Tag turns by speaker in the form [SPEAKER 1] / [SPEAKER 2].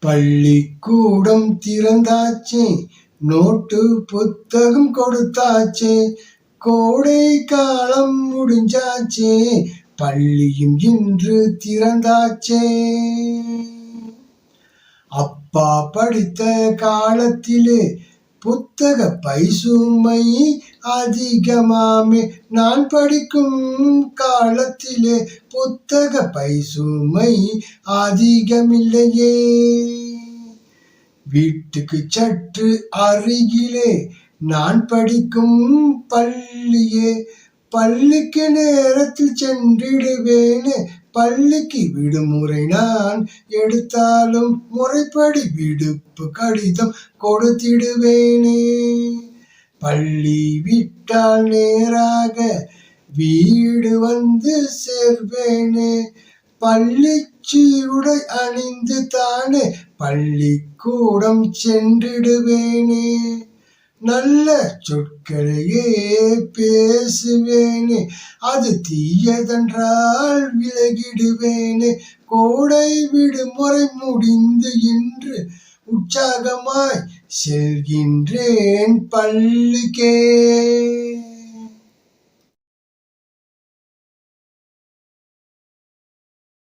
[SPEAKER 1] பள்ளிக்கூடம் திறந்தாச்சே நோட்டு புத்தகம் கொடுத்தாச்சே கோடை காலம் முடிஞ்சாச்சே பள்ளியும் இன்று திறந்தாச்சே. அப்பா படித்த காலத்திலே புத்தக பைசுமை அதிகமாமே. நான் படிக்கும் காலத்திலே புத்தக பைசுமை அதிகமில்லையே. வீட்டுக்கு சற்று அருகிலே நான் படிக்கும் பள்ளியே. பள்ளிக்கு நேரத்தில் சென்றிடுவேனே. பள்ளிக்கு விடுமுறை நான் எடுத்தாலும் முறைப்படி விடுப்பு கடிதம் கொடுத்திடுவேனே. பள்ளி விட்டால் நேராக வீடு வந்து சேர்வேனே. பள்ளி சீருடை அணிந்து தானே பள்ளிக்கூடம் சென்றிடுவேனே. நல்ல சொற்களையே பேசுவேனே அது தீயதென்றால் விலகிடுவேனே. கோடை விடுமுறை முடிந்து இன்று உற்சாகமாய் செல்கின்றேன் பள்ளிக்கே